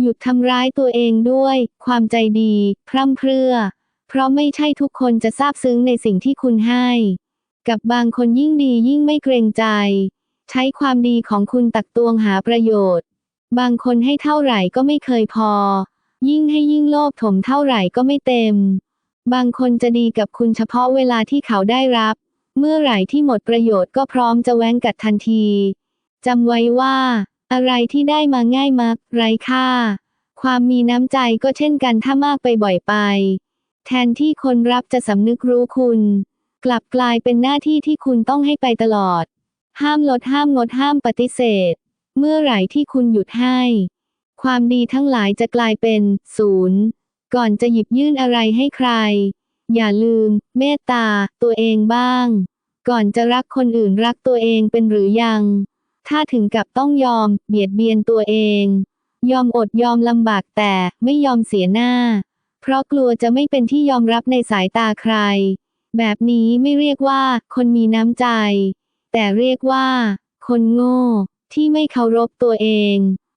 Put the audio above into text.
หยุดทำร้ายตัวเองด้วย ความใจดี พร่ำเพรื่อ เพราะไม่ใช่ทุกคนจะซาบซึ้งในสิ่งที่คุณให้ กับบางคนยิ่งดียิ่งไม่เกรงใจ ใช้ความดีของคุณตักตวงหาประโยชน์ บางคนให้เท่าไหร่ก็ไม่เคยพอ ยิ่งให้ยิ่งโลภถมเท่าไหร่ก็ไม่เต็ม บางคนจะดีกับคุณเฉพาะเวลาที่เขาได้รับ เมื่อไหร่ที่หมดประโยชน์ก็พร้อมจะแว้งกัดทันทีจำไว้ว่า อะไรที่ได้มาง่ายมากไร้ค่า ความมีน้ำใจก็เช่นกันถ้ามากไปบ่อยไป แทนที่คนรับจะสำนึกรู้คุณ กลับกลายเป็นหน้าที่ที่คุณต้องให้ไปตลอด ห้ามลดห้ามงดห้ามปฏิเสธ เมื่อไหร่ที่คุณหยุดให้ ความดีทั้งหลายจะกลายเป็นศูนย์ก่อนจะหยิบยื่นอะไรให้ใคร อย่าลืม เมตตา ตัวเองบ้าง ก่อนจะรักคนอื่นรักตัวเองเป็นหรือยัง ถ้าถึงกับต้องยอม เบียดเบียนตัวเอง ยอมอดยอมลำบากแต่ไม่ยอมเสียหน้า เพราะกลัวจะไม่เป็นที่ยอมรับในสายตาใคร แบบนี้ไม่เรียกว่าคนมีน้ำใจ แต่เรียกว่า คนโง่ที่ไม่เคารพตัวเอง